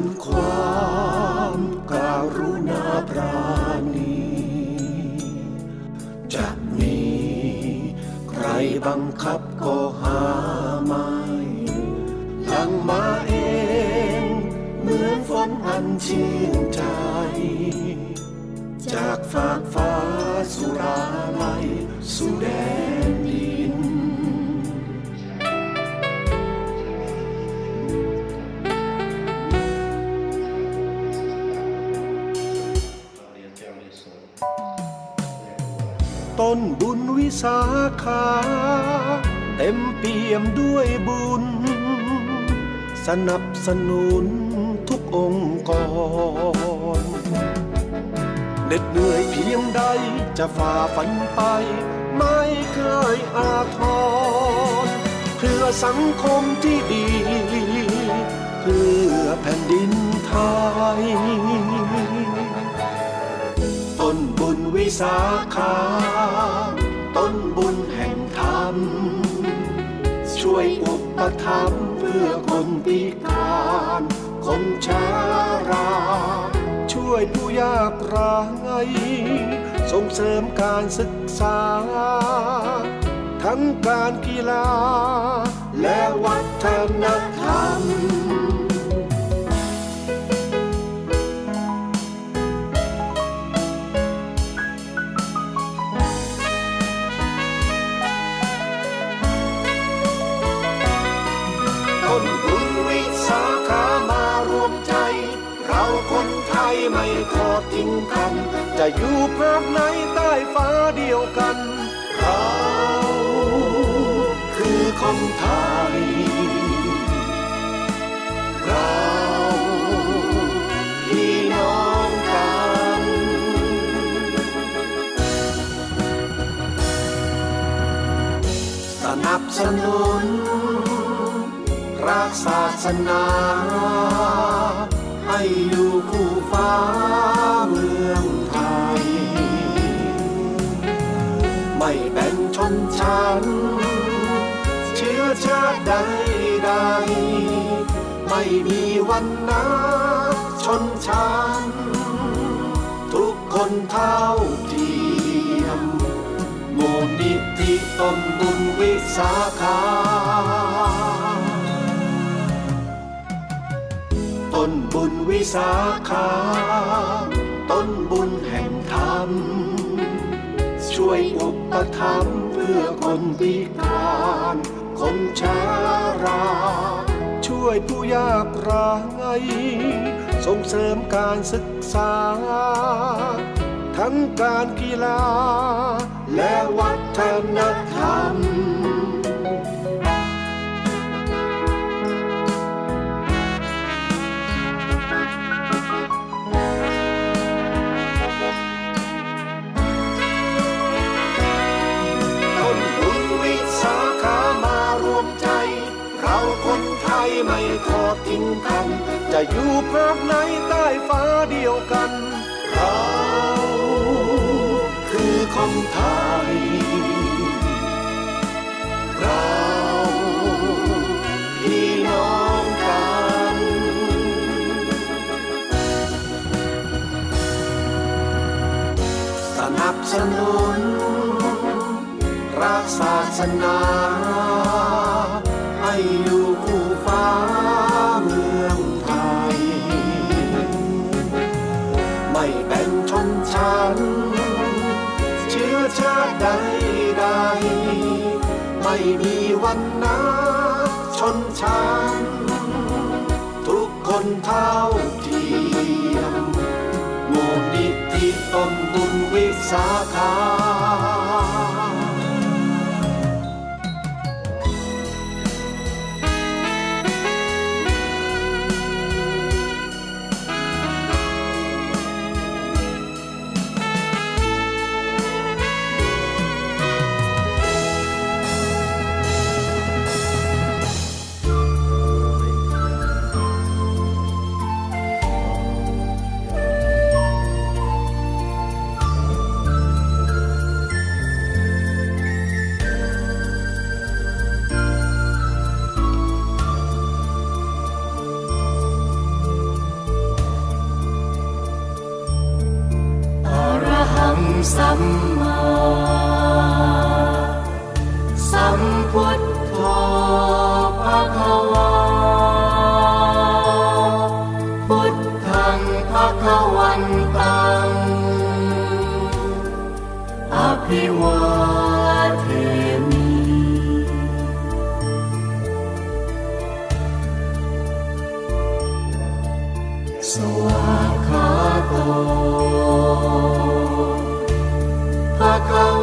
ันความการุณาปราณีจะมีใครบังคับก็หาไม่หลังมาเอง เหมือนฝนอันชื่นใจ จากฟากฟ้าสุราลัยสู่แด ต้นบุญวิสาขาเต็มเปี่ยมด้วยบุญ สนับสนุนทุกองค์กรเหน็ดเหนื่อยเพียงใดจะฝ่าฟันไป ไม่เคยอาทรเพื่อสังคมที่ดี เพื่อแผ่นดินไทย ต้นบุญวิสาขาต้นบุญแห่งธรรม ช่วยอุปถัมภ์เพื่อคนพิการ คนชารา ช่วยผู้ยากไร้ส่งเสริมการศึกษา ทั้งการกีฬาและวัฒนธรรม ไม่ทอดทิ้งกัน จะอยู่ภาคไหนใต้ฟ้าเดียวกัน เราคือคนไทย เราพี่น้องกัน สนับสนุน รักศาสนาให้อยู่ มีวันนะชนชั้นทุกคนเท่าเทียมมูลนิธิต้นบุญวิสาขาต้นบุญวิสาขาต้นบุญแห่งธรรม ช่วยอุปถัมภ์เพื่อคนพิการ คนชารา ช่วยผู้ยากไร้ส่งเสริมการศึกษา ทั้งการกีฬาและวัฒนธรรม คนไทยไม่ทอดทิ้งกัน จะอยู่ภาคไหนใต้ฟ้าเดียวกัน เราคือคนไทย เราพี่น้องกันสนับสนุนรักศาสนาให้อยู่คู่ฟ้า วันนะชนชั้นทุกคนเท่าเทียมมูลนิธิต้นบุญวิสาขา สัมมาสัมพุทธภะคะวาพุทธังภะคะวันตังอภิวา